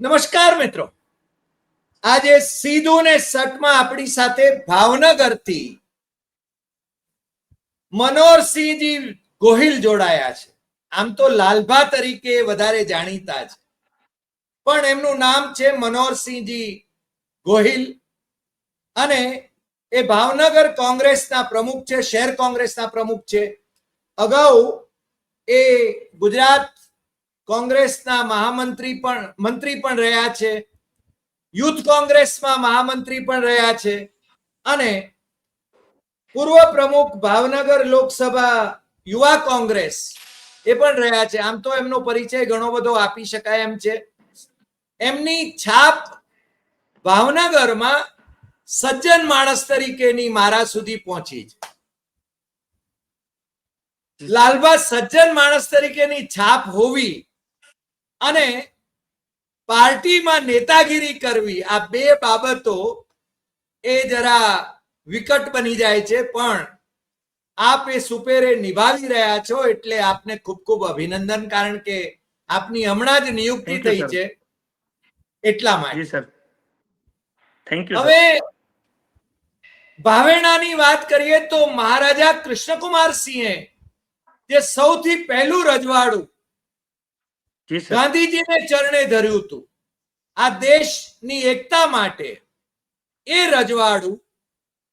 નમસ્કાર મિત્રો. આજે સીધું ને સટમાં આપણી સાથે ભાવનગરથી મનોહરસિંહજી ગોહિલ જોડાયા છે. આમ તો લાલભા તરીકે વધારે જાણીતા છે. પણ એમનું નામ છે મનોહરસિંહજી ગોહિલ અને એ ભાવનગર કોંગ્રેસના પ્રમુખ છે, શહેર કોંગ્રેસના પ્રમુખ છે. અગાઉ એ ગુજરાત કોંગ્રેસના મહામંત્રી પણ, મંત્રી પણ રહ્યા છે. યુથ કોંગ્રેસમાં મહામંત્રી પણ રહ્યા છે. અને પૂર્વ પ્રમુખ ભાવનગર લોકસભા યુવા કોંગ્રેસ એ પણ રહ્યા છે. આમ તો એમનો પરિચય ઘણો બધો આપી શકાય એમ છે. એમની છાપ ભાવનગરમાં સજ્જન માણસ તરીકેની મારા સુધી પહોંચી છે. લાલબા સજ્જન માણસ તરીકેની છાપ હોવી અને પાર્ટીમાં નેતાગીરી કરવી આ બે બાબતો એ જરા વિકટ બની જાય છે પણ આપ એ સુપેરે નિભાવી રહ્યા છો એટલે આપને ખૂબ ખૂબ અભિનંદન કારણ કે આપની હમણાં જ નિયુક્તિ થઈ છે એટલા માટે. સર થેન્ક યુ હવે ભાવેણાની વાત કરીએ તો મહારાજા કૃષ્ણકુમાર સિંહે જે સૌથી પહેલું રજવાડું ગાંધીજીને ચરણે ધર્યું હતું. આ દેશની એકતા માટે એ રજવાડું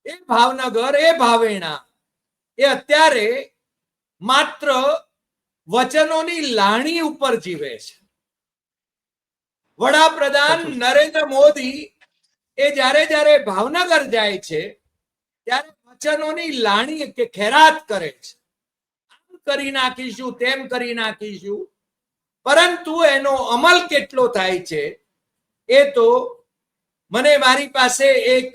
એ ભાવનગર એ ભાવેણા એ અત્યારે માત્ર વચનોની લાણી ઉપર જીવે છે. વડાપ્રધાન નરેન્દ્ર મોદી એ જ્યારે જ્યારે ભાવનગર જાય છે ત્યારે વચનોની લાણી કે ખેરાત કરે છે. આમ કરી નાખીશું તેમ કરી નાખીશું. પરંતુ એનો અમલ કેટલો થાય છે, એ તો મને મારી પાસે એક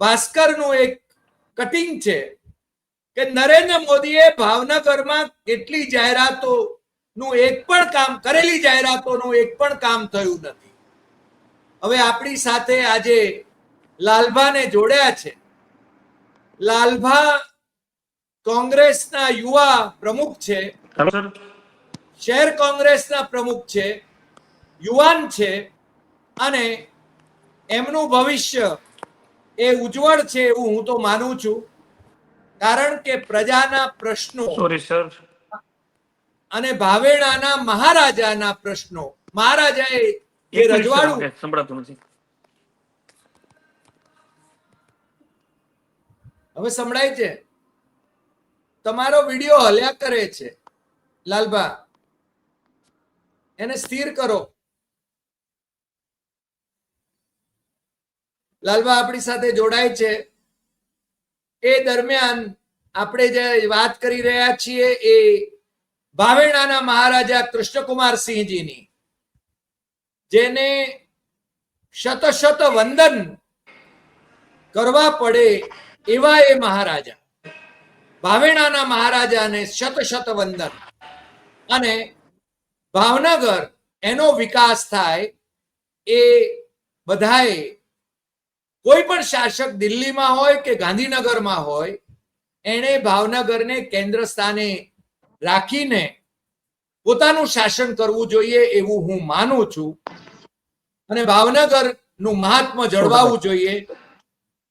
ભાસ્કરનું એક કટિંગ છે કે નરેન્દ્ર મોદીએ ભાવનગરમાં કેટલી જાહેરાતો નું એક પણ કામ, કરેલી જાહેરાતોનું એક પણ કામ થયું નથી. હવે આપણી સાથે આજે લાલભાને જોડ્યા છે. લાલભા કોંગ્રેસના યુવા પ્રમુખ છે. શહેર કોંગ્રેસના પ્રમુખ છે યુવાન છે અને એમનું ભવિષ્ય એ ઉજ્જવળ છે એવું હું તો માનું છું. કારણ કે પ્રજાના પ્રશ્નો સોરી સર અને ભાવેણાના મહારાજાના પ્રશ્નો મહારાજાએ એ રજવાડું સંભળાતું નથી. હવે સંભળાય છે? તમારો વીડિયો હલ્યા કરે છે લાલબા એને સ્થિર કરો. લાલબા આપણી સાથે જોડાય છે. એ દરમિયાન આપણે જે વાત કરી રહ્યા છીએ એ ભાવેણાના મહારાજા કૃષ્ણકુમાર સિંહજીની, જેને શત શત વંદન કરવા પડે એવા એ મહારાજા. ભાવેણાના મહારાજાને શત શત વંદન. અને ભાવનગર એનો વિકાસ થાય એ બધાએ કોઈ પણ શાસક દિલ્હીમાં હોય કે ગાંધીનગરમાં હોય એણે ભાવનગરને કેન્દ્ર સ્થાને રાખીને પોતાનું શાસન કરવું જોઈએ એવું હું માનું છું. અને ભાવનગરનું મહાત્મા જળવાવું જોઈએ.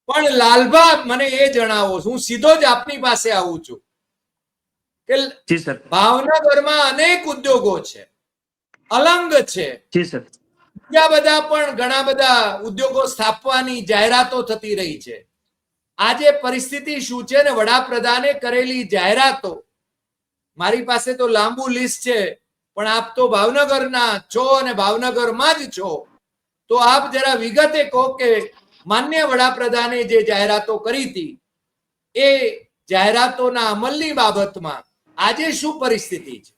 પણ લાલભા મને એ જણાવો હું સીધો જ આપની પાસે આવું છું કે ભાવનગરમાં અનેક ઉદ્યોગો છે. અલંગ છે. બીજા બધા પણ ઘણા બધા ઉદ્યોગો સ્થાપવાની જાહેરાતો થતી રહી છે. આજે પરિસ્થિતિ શું છે ને વડાપ્રધાને કરેલી જાહેરાતો? મારી પાસે તો લાંબુ લિસ્ટ છે પણ આપ તો ભાવનગરના છો અને ભાવનગરમાં જ છો. તો આપ જરા વિગતે કહો કે માન્ય વડાપ્રધાને જે જાહેરાતો કરી હતી એ જાહેરાતોના અમલની બાબતમાં આજે શું પરિસ્થિતિ છે?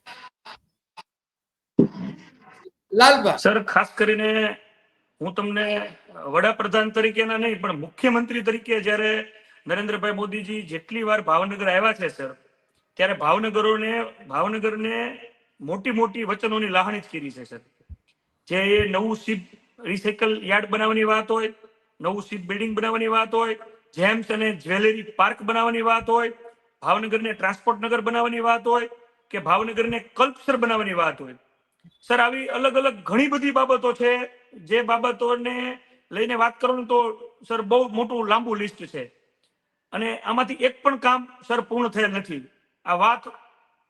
લાલભા સર, ખાસ કરીને હું તમને વડાપ્રધાન તરીકેના નહીં, પણ મુખ્યમંત્રી તરીકે જ્યારે નરેન્દ્રભાઈ મોદીજી જેટલી વાર ભાવનગર આવ્યા છે, સર, ત્યારે ભાવનગરોને, ભાવનગરને મોટી મોટી વચનોની લાહણી જ કરી છે, સર. જે એ નવું શિપ રિસાયકલ યાર્ડ બનાવવાની વાત હોય, નવું શિપ બિલ્ડિંગ બનાવવાની વાત હોય, જેમ્સ અને જ્વેલરી પાર્ક બનાવવાની વાત હોય, ભાવનગરને ટ્રાન્સપોર્ટ નગર બનાવવાની વાત હોય, કે ભાવનગરને કલ્પસર બનાવવાની વાત હોય સર, આવી અલગ અલગ ઘણી બધી બાબતો છે. જે બાબતોને લઈને વાત કરવાનું તો સર, બહુ મોટું લાંબુ લિસ્ટ છે. અને આમાંથી એક પણ કામ સર પૂર્ણ થયેલ નથી. આ વાત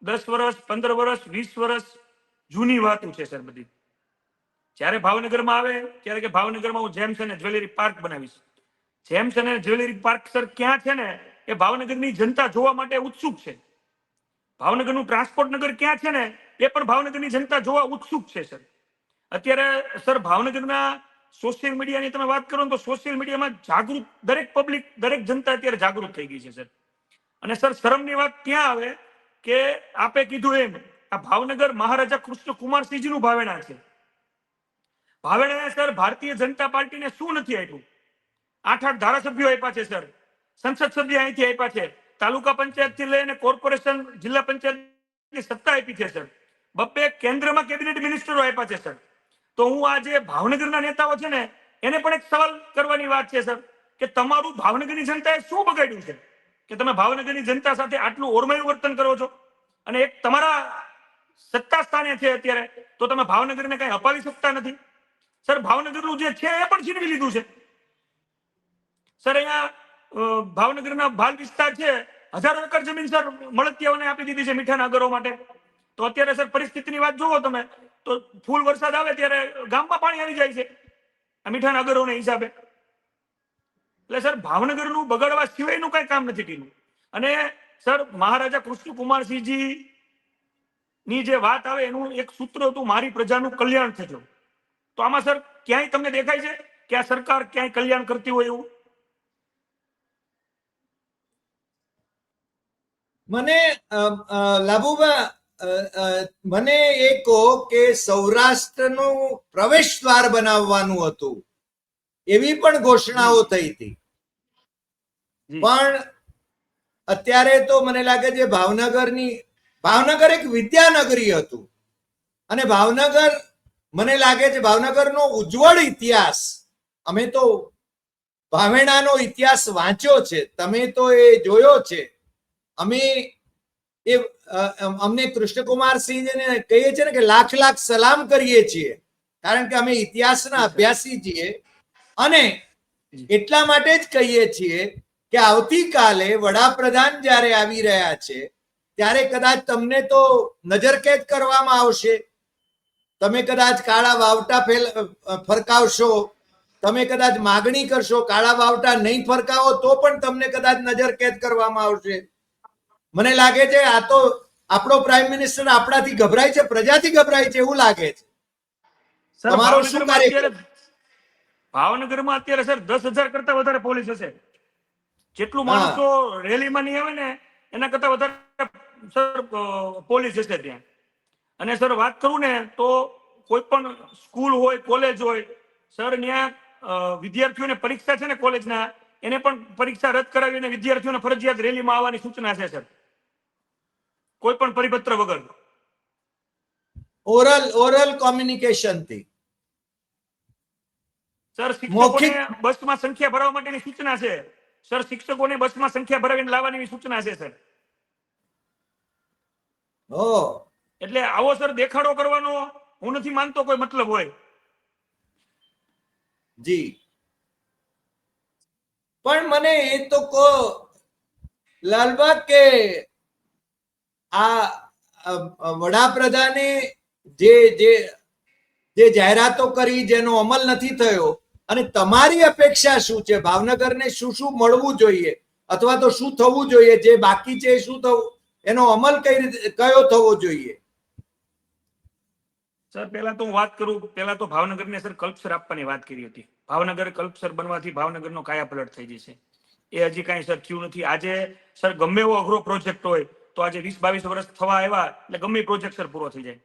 દસ વર્ષ, પંદર વર્ષ, વીસ વર્ષ જૂની વાતો છે સર બધી. જ્યારે ભાવનગરમાં આવે, ત્યારે કે ભાવનગરમાં હું જેમ્સ અને જ્વેલરી પાર્ક બનાવીશ. જેમ્સ અને જ્વેલરી પાર્ક સર ક્યાં છે ને, એ ભાવનગરની જનતા જોવા માટે ઉત્સુક છે. ભાવનગરનું ટ્રાન્સપોર્ટ નગર ક્યાં છે ને એ પણ ભાવનગરની જનતા જોવા ઉત્સુક છે, સર. અત્યારે, સર, ભાવનગરના સોશિયલ મીડિયાની તમે વાત કરો તો સોશિયલ મીડિયામાં જાગૃત દરેક પબ્લિક, દરેક જનતા અત્યારે જાગૃત થઈ ગઈ છે, સર. અને, સર, શરમની વાત ક્યાં આવે કે આપે કીધું એમ, આ ભાવનગર મહારાજા કૃષ્ણ કુમારસિંહજીનું ભાવેણા છે. ભાવેણાએ, સર, ભારતીય જનતા પાર્ટીને શું નથી આપ્યું? આઠ આઠ ધારાસભ્યો આપ્યા છે, સર. સંસદ સભ્ય અહીંથી આપ્યા છે. તાલુકા પંચાયતથી લઈને કોર્પોરેશન, જિલ્લા પંચાયતની સત્તા આપી છે, સર. બબ્બે કેન્દ્રમાં કેબિનેટ મિનિસ્ટરો આપ્યા છે, સર. તો હું આ જે ભાવનગરના નેતાઓ છે ને, એને પણ એક સવાલ કરવાની વાત છે, સર, કે તમારું ભાવનગરની જનતાએ શું બગાડ્યું છે? કે તમે ભાવનગરની જનતા સાથે આટલું ઓરમાયું વર્તન કરો છો? અને એક તમારા સત્તા સ્થાને છે અત્યારે, તો તમે ભાવનગરને કઈ અપાવી શકતા નથી? સર, ભાવનગરનું જે છે, એ પણ છીનવી લીધું છે. સર, અહીંયા ભાવનગરના ભાલ વિસ્તાર છે, હજારો એકર જમીન, સર, મળતિયાઓને આપી દીધી છે મીઠા નગરો માટે. તો અત્યારે સર પરિસ્થિતિની વાત જુઓ તમે, તો ફૂલ વરસાદ આવે ત્યારે ગામમાં પાણી આવી જાય છે, આ મીઠા નગરોને હિસાબે. એટલે સર ભાવનગરનું બગાડવા સિવાયનું કઈ કામ નથી કર્યું. અને સર મહારાજા કૃષ્ણકુમારસિંહજી ની જે વાત આવે એનું એક સૂત્ર હતું, મારી પ્રજાનું કલ્યાણ થજો. તો આમાં સર ક્યાંય તમને દેખાય છે કે આ સરકાર ક્યાંય કલ્યાણ કરતી હોય એવું? મને લાભુબા મને એ કહો કે સૌરાષ્ટ્રનું પ્રવેશ દ્વાર બનાવવાનું હતું. એવી પણ ઘોષણાઓ થઈ હતી. પણ અત્યારે તો મને લાગે છે ભાવનગરની ભાવનગર એક વિદ્યાનગરી હતું. અને ભાવનગર મને લાગે છે ભાવનગરનો ઉજ્જવળ ઇતિહાસ અમે તો ભાવેણાનો ઇતિહાસ વાંચ્યો છે. તમે તો એ જોયો છે. અમે એ અમને કૃષ્ણકુમારસિંહને કહીએ છીએ ને કે લાખ લાખ સલામ કરીએ છીએ. કારણ કે અમે ઇતિહાસના અભ્યાસી છીએ અને એટલા માટે જ કહીએ છીએ કે આવતીકાલે વડાપ્રધાન જ્યારે આવી રહ્યા છે ત્યારે કદાચ તમને તો નજરકેદ કરવામાં આવશે. તમે કદાચ કાળા વાવટા ફેલ ફરકાવશો. તમે કદાચ માગણી કરશો કાળા વાવટા નહીં ફરકાવો તો પણ તમને કદાચ નજરકેદ કરવામાં આવશે. મને લાગે છે આ તો આપણો પ્રાઇમ મિનિસ્ટર આપણાથી ગભરાય છે પ્રજાથી ગભરાય છે એવું લાગે છે. તમારો શું કાર્ય? ભાવનગરમાં અત્યારે સર દસ હજાર કરતા વધારે પોલીસ હશે. જેટલું માણસો રેલીમાં નહીં આવે ને એના કરતા વધારે સર પોલીસ હશે ત્યાં. અને સર વાત કરું ને તો કોઈ પણ સ્કૂલ હોય કોલેજ હોય સર ત્યાં વિદ્યાર્થીઓને પરીક્ષા છે ને કોલેજના એને પણ પરીક્ષા રદ કરાવી અને વિદ્યાર્થીઓને ફરજિયાત રેલીમાં આવવાની સૂચના છે સર. કોઈ પણ પરિપત્ર વગર ઓરલ ઓરલ કોમ્યુનિકેશનથી. સર શિક્ષકોને બસમાં સંખ્યા ભરવા માટેની સૂચના છે. સર શિક્ષકોને બસમાં સંખ્યા ભરાવીને લાવવાની સૂચના છે સર ઓ. એટલે આવો સર દેખાડો કરવાનો હું નથી માનતો કોઈ મતલબ હોય. જી. પણ મને એ તો કહો લાલબાગ કે આ વડાપ્રધાને જે જે જે જાહેરાતો કરી જેનો અમલ નથી થયો અને તમારી અપેક્ષા શું છે? ભાવનગરને શું શું મળવું જોઈએ? અથવા તો શું થવું જોઈએ? જે બાકી છે શું થવું? એનો અમલ કઈ કયો થવો જોઈએ? સર, પહેલા તો હું વાત કરું, પહેલા તો ભાવનગરને સર કલ્પસર આપવાની વાત કરી હતી. ભાવનગર કલ્પસર બનવાથી ભાવનગરનો કાયાપલટ થઈ જશે. એ હજી કાંઈ સર થયું નથી. આજે સર ગમે એવો અઘરો પ્રોજેક્ટ હોય તો આજે વીસ બાવીસ વર્ષ થવા આવ્યા એટલે ગમે પ્રોજેક્ટ સર પૂરો થઈ જાય.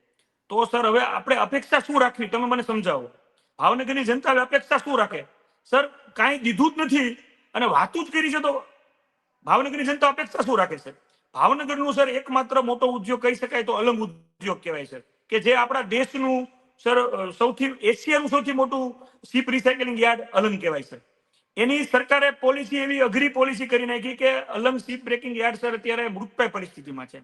તો સર, હવે આપણે અપેક્ષા શું રાખવી? તમે મને સમજાવો. ભાવનગરની જનતા અપેક્ષા શું રાખે? સર, કાંઈ દીધું જ નથી અને વાતું જ કરી છે તો ભાવનગરની જનતા અપેક્ષા શું રાખે છે? ભાવનગરનું સર એકમાત્ર મોટો ઉદ્યોગ કહી શકાય તો અલંગ ઉદ્યોગ કહેવાય છે. કે જે આપણા દેશનું સર સૌથી, એશિયાનું સૌથી મોટું શીપ રિસાયકલિંગ યાર્ડ અલંગ કહેવાય છે. એની સરકારે પોલિસી એવી અઘરી પોલિસી કરી નાખી કે Alang ship breaking yard sir અત્યારે મૃતપાય પરિસ્થિતિમાં છે.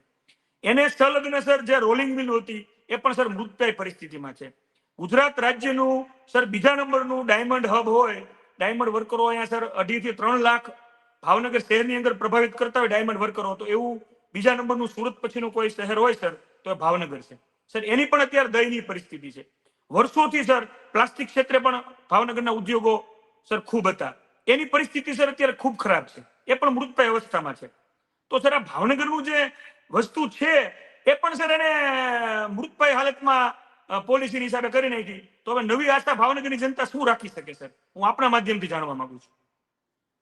એને સંલગ્ન સર જે રોલિંગ મિલ હતી, એ પણ સર મૃતપાય પરિસ્થિતિમાં છે. ગુજરાત રાજ્યનું સર બીજા નંબરનું ડાયમંડ હબ હોય ડાયમંડ વર્કરો અહીંયા સર અઢી થી ત્રણ લાખ ભાવનગર શહેરની અંદર પ્રભાવિત કરતા હોય ડાયમંડ વર્કરો તો એવું બીજા નંબરનું સુરત પછીનું કોઈ શહેર હોય સર તો એ ભાવનગર છે. સર એની પણ અત્યારે દયનીય પરિસ્થિતિ છે. વર્ષોથી સર પ્લાસ્ટિક ક્ષેત્રે પણ ભાવનગરના ઉદ્યોગો સર, ખૂબ હતા. એની પરિસ્થિતિ સર અત્યારે ખૂબ ખરાબ છે. એ પણ મૃતપ્રાય અવસ્થામાં છે. તો સર, આ ભાવનગરનું જે વસ્તુ છે, એ પણ સર એને મૃતપ્રાય હાલતમાં પોલિસીની હિસાબે કરી નાખી. તો હવે નવી આસ્થા ભાવનગરની જનતા શું રાખી શકે સર? હું આપણા માધ્યમથી જાણવા માંગુ છું.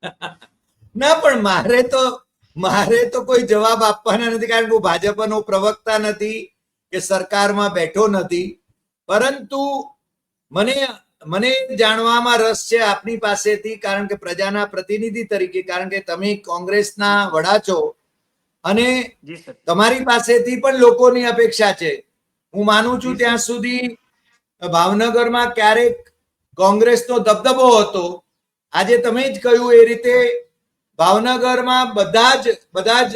ના, પણ મારે તો મારે તો કોઈ જવાબ આપવાના નથી, કારણ કે હું ભાજપનો પ્રવક્તા નથી, કે સરકારમાં બેઠો નથી. પરંતુ મને મને જાણવામાં રસ છે આપની પાસેથી કારણ કે પ્રજાના પ્રતિનિધિ તરીકે કારણ કે તમે કોંગ્રેસના વડા છો. અને તમારી પાસેથી પણ લોકોની અપેક્ષા છે. હું માનું છું ત્યાં સુધી ભાવનગરમાં ક્યારેક કોંગ્રેસનો દબદબો હતો. આજે તમે જ કહ્યું એ રીતે ભાવનગરમાં બધા જ બધા જ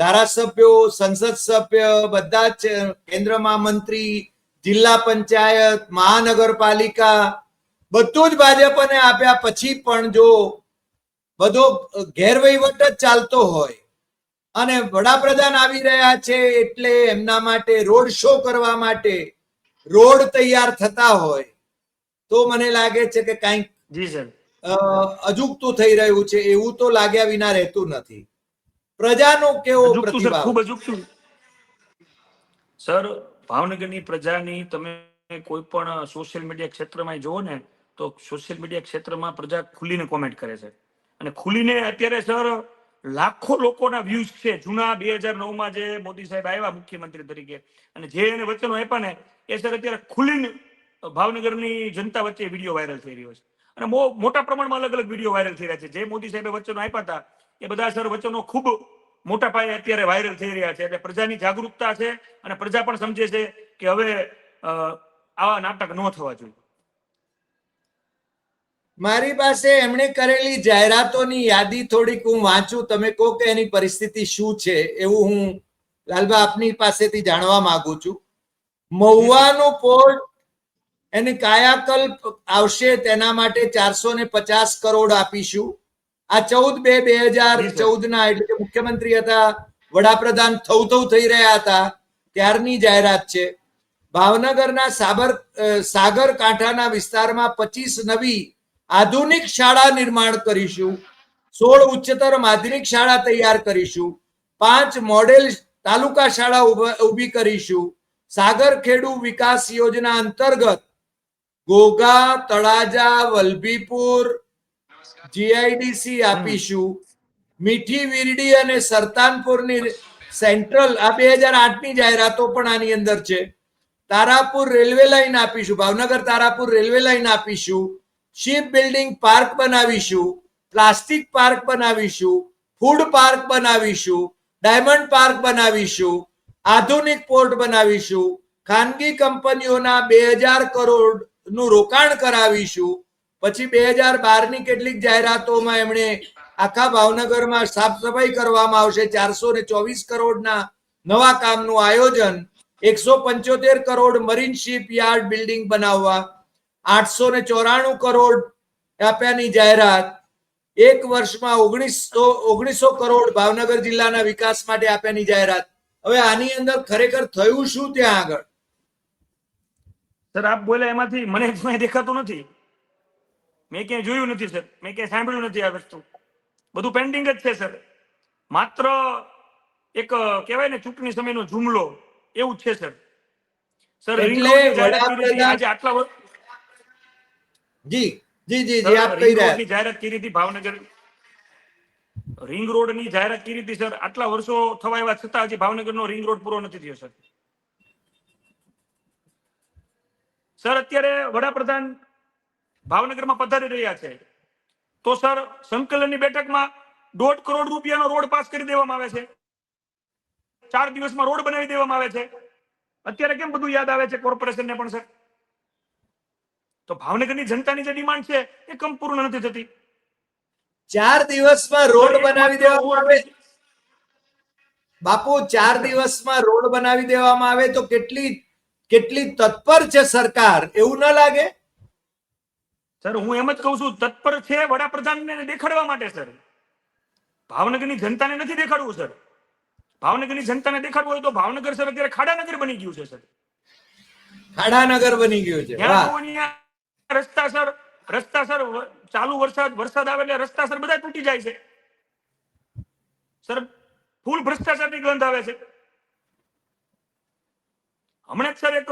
ધારાસભ્યો સંસદ સભ્ય બધા જ કેન્દ્રમાં મંત્રી જિલ્લા પંચાયત મહાનગરપાલિકા બધું જ ભાજપને આપ્યા પછી પણ જો બધો ગેરવહીવટ જ ચાલતો હોય અને વડાપ્રધાન આવી રહ્યા છે એટલે એમના માટે રોડ શો કરવા માટે રોડ તૈયાર થતા હોય તો મને લાગે છે કે કંઈક અજુગતું થઈ રહ્યું છે એવું તો લાગ્યા વિના રહેતું નથી. પ્રજાનો કેવો પ્રતિભાવ? ખૂબ અજુગતું. સર ભાવનગરની પ્રજાની તમે કોઈ પણ સોશિયલ મીડિયા ક્ષેત્રમાં જુઓ ને, તો સોશિયલ મીડિયા ક્ષેત્રમાં પ્રજા ખુલીને કોમેન્ટ કરે છે. અને ખુલીને અત્યારે સર લાખો લોકોના વ્યૂઝ છે. જૂના બે હજાર નવમાં જે મોદી સાહેબ આવ્યા મુખ્યમંત્રી તરીકે, અને જે એને વચનો આપ્યા ને, એ સર અત્યારે ખુલીને ભાવનગરની જનતા વચ્ચે વીડિયો વાયરલ થઈ રહ્યો છે. અને મોટા પ્રમાણમાં અલગ અલગ વીડિયો વાયરલ થઈ રહ્યા છે. જે મોદી સાહેબે વચનો આપ્યા હતા, એ બધા સર વચનો ખૂબ મોટા પાયે અત્યારે વાયરલ થઈ રહ્યા છે. એટલે પ્રજાની જાગૃતતા છે અને પ્રજા પણ સમજે છે કે હવે આવા નાટક ન થવા જોઈએ. મારી પાસે એમણે કરેલી જાહેરાતોની યાદી થોડીક હું વાંચું. તમે કહો કે એની પરિસ્થિતિ શું છે એવું હું લાલબા આપની પાસેથી જાણવા માંગુ છું. મહુવાનું પોર્ટ એને કાયાકલ્પ આવશે તેના માટે ચારસો ને પચાસ કરોડ આપીશું. આ ચૌદ બે બે હજાર ચૌદ ના એટલે કે મુખ્યમંત્રી હતા વડાપ્રધાન થઉ થઉ થઈ રહ્યા હતા ત્યારની જાહેરાત છે. ભાવનગરના સાબર સાગર કાંઠાના વિસ્તારમાં પચીસ નવી આધુનિક શાળા નિર્માણ કરીશું સોળ ઉચ્ચતર માધ્યમિક શાળા તૈયાર કરીશું પાંચ મોડેલ તાલુકા શાળા ઉભ- ઊભી કરીશું સાગર ખેડુ વિકાસ યોજના અંતર્ગત ઘોઘા તળાજા વલભીપુર જીઆઈડીસી આપીશું. મીઠી વીરડી અને સરતાનપુરની સેન્ટ્રલ આ બે હજાર આઠની જાહેરાતો પણ આની અંદર છે. તારાપુર રેલવે લાઈન આપીશું. ભાવનગર તારાપુર રેલવે લાઈન આપીશું. શિપ બિલ્ડિંગ પાર્ક બનાવીશું. પ્લાસ્ટિક પાર્ક બનાવીશું. ફૂડ પાર્ક બનાવીશું. ડાયમંડ પાર્ક બનાવીશું. આધુનિક પોર્ટ બનાવીશું. ખાનગી કંપનીઓના બે હજાર કરોડનું રોકાણ કરાવીશું. પછી બે હજાર બારની કેટલીક જાહેરાતોમાં એમણે આખા ભાવનગરમાં સાફ સફાઈ કરવામાં આવશે. ચારસો ને ચોવીસ કરોડના નવા કામનું આયોજન, એકસો પંચોતેર crore marine ship yard building બનાવવા, આઠસો ને ચોરાણું કરોડ આપ્યાની જાહેરાત, એક વર્ષમાં ઓગણીસો ઓગણીસો કરોડ ભાવનગર જિલ્લાના વિકાસ માટે આપ્યાની જાહેરાત. હવે આની અંદર ખરેખર થયું શું ત્યાં આગળ? સર, આપ બોલે એમાંથી મને દેખાતું નથી. મેં ક્યાંય જોયું નથી સર મેં ક્યાંય સાંભળ્યું નથી આ વસ્તુ. બધું પેન્ડિંગ જ છે સર માત્ર એક કહેવાય ને ચૂંટણી સમયનો જુમલો એવું છે સર સર આજે આટલા જી જી જી જી આપ કહી રહ્યા જાહેરાત કરી હતી ભાવનગર રિંગ રોડની જાહેરાત કરી હતી સર આટલા વર્ષો થવા એવા છતાં હજી ભાવનગર નો રિંગ રોડ પૂરો નથી થયો સર સર અત્યારે વડાપ્રધાન ભાવનગરમાં પધારી રહ્યા છે. તો સર સંકલનની બેઠકમાં દોઢ કરોડ રૂપિયાનો રોડ પાસ કરી દેવામાં આવે છે. ચાર દિવસમાં રોડ બનાવી દેવામાં આવે છે. અત્યારે કેમ બધું યાદ આવે છે કોર્પોરેશનને પણ સર? તો ભાવનગરની જનતાની જે ડિમાન્ડ છે એ કમ પૂર્ણ નથી થતી. ચાર દિવસમાં રોડ બનાવી દેવામાં આવે. બાપુ ચાર દિવસમાં રોડ બનાવી દેવામાં આવે તો કેટલી કેટલી તત્પર છે સરકાર? એવું ન લાગે? સર હું એમ જ કહું છું તત્પર છે વડાપ્રધાનને દેખાડવા માટે સર. ભાવનગરની જનતાને નથી દેખાડવું સર. ભાવનગરની જનતાને દેખાડવું હોય તો ભાવનગર સર અત્યારે ખાડાનગર બની ગયું છે સર. ખાડાનગર બની ગયું છે. રસ્તા સર રસ્તા સર ચાલુ વરસાદ વરસાદ આવે એટલે રસ્તા સર બધા તૂટી જાય છે. સર ફૂલ ભ્રષ્ટાચારની ગંધ આવે છે. હમણાં જ સર એક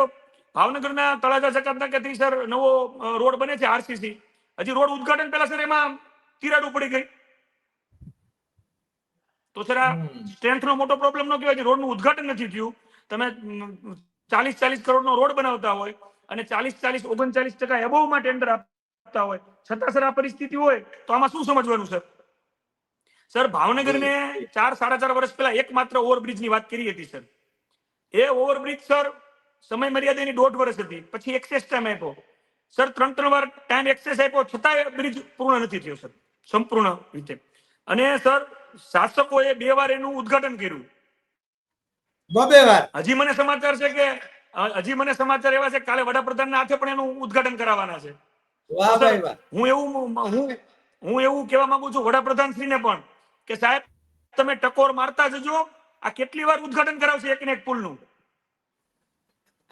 ભાવનગરના તળાજા ચકાતનાકાથી સર નવો રોડ બને છે આરસીસી. હજી રોડ ઉદઘાટન પહેલા સર એમાં તિરાડ ઉપડી ગઈ. તો સર આ. સ્ટ્રેન્થ નો મોટો પ્રોબ્લેમ નો કહેવાય કે રોડનું ઉદઘાટન નથી થયું. તમે ચાલીસ ચાલીસ કરોડ નો રોડ બનાવતા હોય અને ચાલીસ ચાલીસ ઓગણચાલીસ ટકા એબોવમાં ટેન્ડર આપતા હોય છતાં સર આ પરિસ્થિતિ હોય તો આમાં શું સમજવાનું સર? સર ભાવનગરને ચાર સાડા ચાર વર્ષ પહેલા એકમાત્ર ઓવરબ્રિજની વાત કરી હતી સર. એ ઓવરબ્રિજ સર સમય મર્યાદાની દોઢ વર્ષ હતી. પછી એક્સેસ ટાઈમ આપ્યો. સર ત્રણ ત્રણ વાર ટાઈમ એક્સેસ આપ્યો છતાં બ્રિજ પૂર્ણ નથી થયો સર સંપૂર્ણ રીતે. અને સર શાસકોએ બે વાર એનું ઉદ્ઘાટન કર્યું. બબે વાર? હજી મને સમાચાર છે કે હજી મને સમાચાર એવા છે કાલે કાલે વડાપ્રધાનના હાથે પણ એનું ઉદ્ઘાટન કરાવવાના છે. હું એવું હું હું એવું કહેવા માંગુ છું વડાપ્રધાન શ્રીને પણ કે સાહેબ તમે ટકોર મારતા જજો. આ કેટલી વાર ઉદ્ઘાટન કરાવશે એક ને એક પુલનું?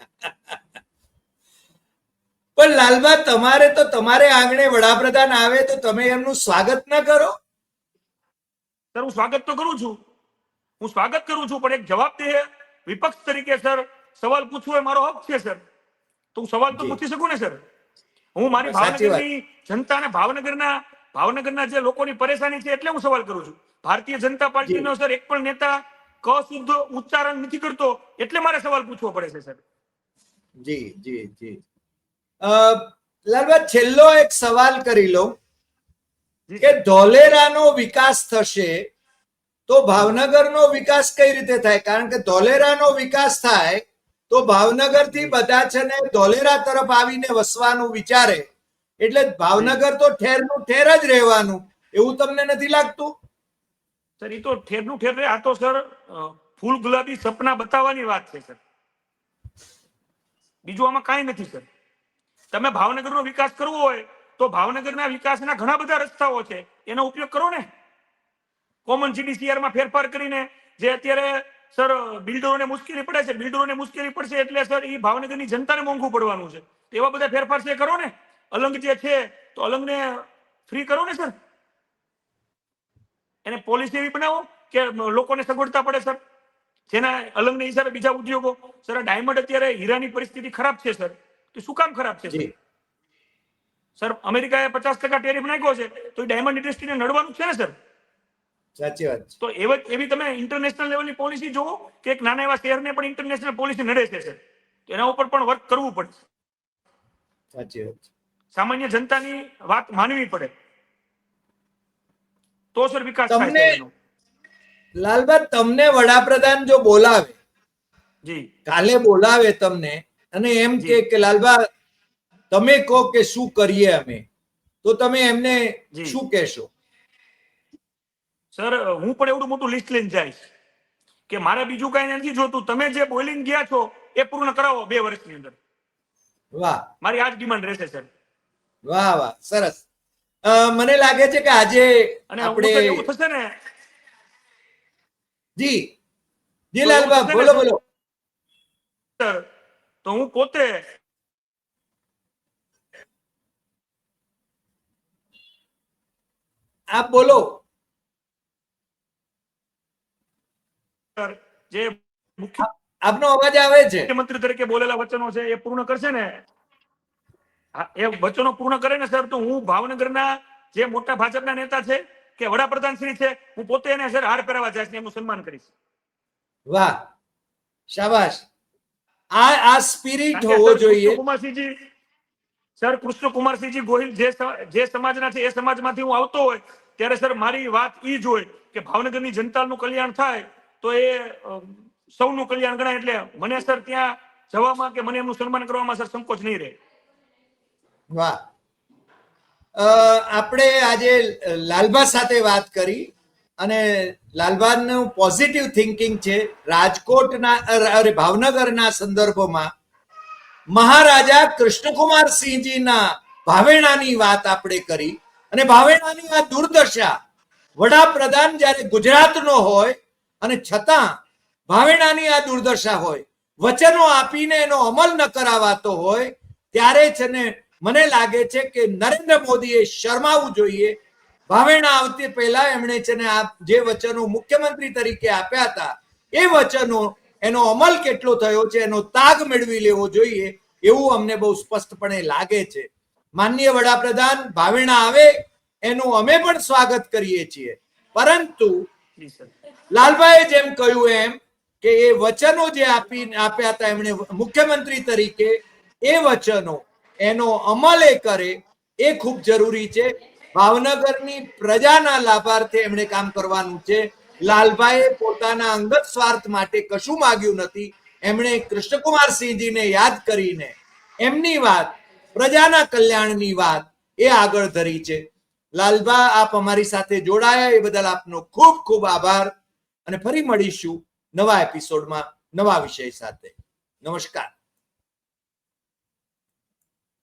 પણ લાલબા તમારે તો તમારે આંગણે વડાપ્રધાન આવે તો તમે એમનું સ્વાગત ના કરો? સર હું સ્વાગત તો કરું છું. હું સ્વાગત કરું છું પણ એક જવાબદેહ વિપક્ષ તરીકે સર સવાલ પૂછવો એ મારો હક છે સર. તો હું સવાલ તો પૂછી શકું ને સર? હું મારી. ભાવનગરની જનતાને ભાવનગરના ભાવનગરના જે લોકોની પરેશાની છે એટલે હું સવાલ કરું છું. ભારતીય જનતા પાર્ટીનો સર એક પણ નેતા ક શુદ્ધ ઉચ્ચારણ નથી કરતો એટલે મારે સવાલ પૂછવો પડે છે સર. જી જી જી. અ, લાલબા છેલ્લો એક સવાલ કરી લો કે ધોલેરાનો વિકાસ થશે તો ભાવનગરનો વિકાસ કઈ રીતે થાય? કારણ કે ધોલેરાનો વિકાસ થાય તો ભાવનગરથી બધા છે ને ધોલેરા તરફ આવીને વસવાનું વિચારે. એટલે ભાવનગર તો ઠેરનું ઠેર જ રહેવાનું. એવું તમને નથી લાગતું? સર એ તો ઠેરનું ઠેર. આ તો સર ફૂલ ગુલાબી સપના બતાવવાની વાત છે સર. બીજું આમાં કાંઈ નથી સર. તમે ભાવનગરનો વિકાસ કરવો હોય, તો ભાવનગરના વિકાસના ઘણા બધા રસ્તાઓ છે. એનો ઉપયોગ કરો ને. કોમનમાં ફેરફાર કરીને જે અત્યારે, સર, બિલ્ડરોને મુશ્કેલી પડે છે, બિલ્ડરોને મુશ્કેલી પડશે એટલે સર એ ભાવનગરની જનતાને મોંઘું પડવાનું છે. એવા બધા ફેરફાર છે કરો ને. અલંગ જે છે, તો અલંગને ફ્રી કરો ને, સર. એને પોલિસી એવી બનાવો કે લોકોને સગવડતા પડે, સર. જેના અલંગને હિસાબે બીજા ઉદ્યોગો સર ડાયમંડ અત્યારે હીરાની પરિસ્થિતિ ખરાબ છે સર. તો શું કામ ખરાબ છે સર? અમેરિકાએ પચાસ ટકા ટેરિફ નાખ્યો છે તો ડાયમંડ ઇન્ડસ્ટ્રીને નડવાનું છે ને સર? સાચી વાત તો એવી એવી તમે ઇન્ટરનેશનલ લેવલની પોલિસી જોવો કે એક નાના એવા શહેરને પણ ઇન્ટરનેશનલ પોલિસી નડે છે સર. તો એના ઉપર પણ વર્ક કરવું પડશે સાચી વાત સામાન્ય જનતાની વાત માનવી પડે. તો સર વિકાસ થાય. લાલબા તમને વડાપ્રધાન જો બોલાવે કાલે બોલાવે તમને અને એમ કે લાલબા તમે કહો કે શું કરીએ અમે? તો તમે એમને શું કહેશો? સર હું પણ એવડું મોટું લિસ્ટ લઈને જઈશ કે મારે બીજું કઈ નથી જોતું. તમે જે બોલિંગ ગયા છો એ પૂર્ણ કરાવો બે વર્ષની અંદર. વાહ. મારી આજ ડિમાન્ડ રહેશે સર. વાહ વાહ. સરસ. મને લાગે છે કે આજે અને આપણે એવું થશે ને જી. જી લાલબા બોલો બોલો. તો હું પોતે આપ બોલો. સર જે મુખ્ય આપનો અવાજ આવે છે. મુખ્યમંત્રી તરીકે બોલેલા વચનો છે એ પૂર્ણ કરશે ને? એ વચનો પૂર્ણ કરે ને સર તો હું ભાવનગરના જે મોટા ભાજપના નેતા છે કે વડાપ્રધાન શ્રી છે હું પોતે એને સર હાર પહેરાવા જઈશ એનું સન્માન કરીશ. વાહ શાબાશ. આ આ સ્પિરિટ હોવો જોઈએ. કુમારસિંહજી સર કૃષ્ણકુમારસિંહજી ગોહિલ જે જે સમાજના છે એ સમાજમાંથી હું આવતો હોય ત્યારે સર મારી વાત ઈ જ હોય કે ભાવનગરની જનતાનું કલ્યાણ થાય તો એ સૌનું કલ્યાણ ગણાય એટલે મને સર ત્યાં જવામાં કે મને એમનું સન્માન કરવામાં સર સંકોચ નહીં રહે. વાહ. આપણે આજે લાલબા સાથે વાત કરી અને લાલબાનું પોઝિટિવ થિંકિંગ છે રાજકોટના, અરે ભાવનગરના સંદર્ભમાં મહારાજા કૃષ્ણકુમાર સિંહજીના ભાવેણાની વાત આપણે કરી અને ભાવેણાની આ દુર્દશા વડાપ્રધાન જ્યારે ગુજરાતનો હોય અને છતાં ભાવેણાની આ દુર્દશા હોય, વચનો આપીને એનો અમલ ન કરાવાતો હોય, ત્યારે છે ને મને લાગે છે કે નરેન્દ્ર મોદીએ શરમાવું જોઈએ. ભાવેણા આવતી પહેલા એમણે છે ને આ જે વચનો મુખ્યમંત્રી તરીકે આપ્યા હતા, એ વચનો એનો અમલ કેટલો થયો છે, એનો તાગ મેળવી લેવો જોઈએ એવું અમને બહુ સ્પષ્ટપણે લાગે છે. માનનીય વડાપ્રધાન, ભાવેણા આવે, એનું અમે પણ સ્વાગત કરીએ છીએ. પરંતુ લાલભાઈએ જેમ કહ્યું એમ કે એ વચનો જે આપી, આપ્યા હતા એમણે મુખ્યમંત્રી તરીકે, એ વચનો એનો અમલ એ કરે એ ખૂબ જરૂરી છે. ભાવનગરની પ્રજાના લાભાર્થે એમણે કામ કરવાનું છે. લાલભાઈએ પોતાના અંગત સ્વાર્થ માટે કશું માગ્યું નથી. એમણે કૃષ્ણકુમાર સિંહજીને યાદ કરીને એમની વાત, પ્રજાના કલ્યાણની વાત એ આગળ ધરી છે. લાલભા, આપ અમારી સાથે જોડાયા. એ બદલ આપનો ખૂબ ખૂબ આભાર. અને ફરી મળીશું નવા એપિસોડમાં નવા વિષય સાથે. નમસ્કાર.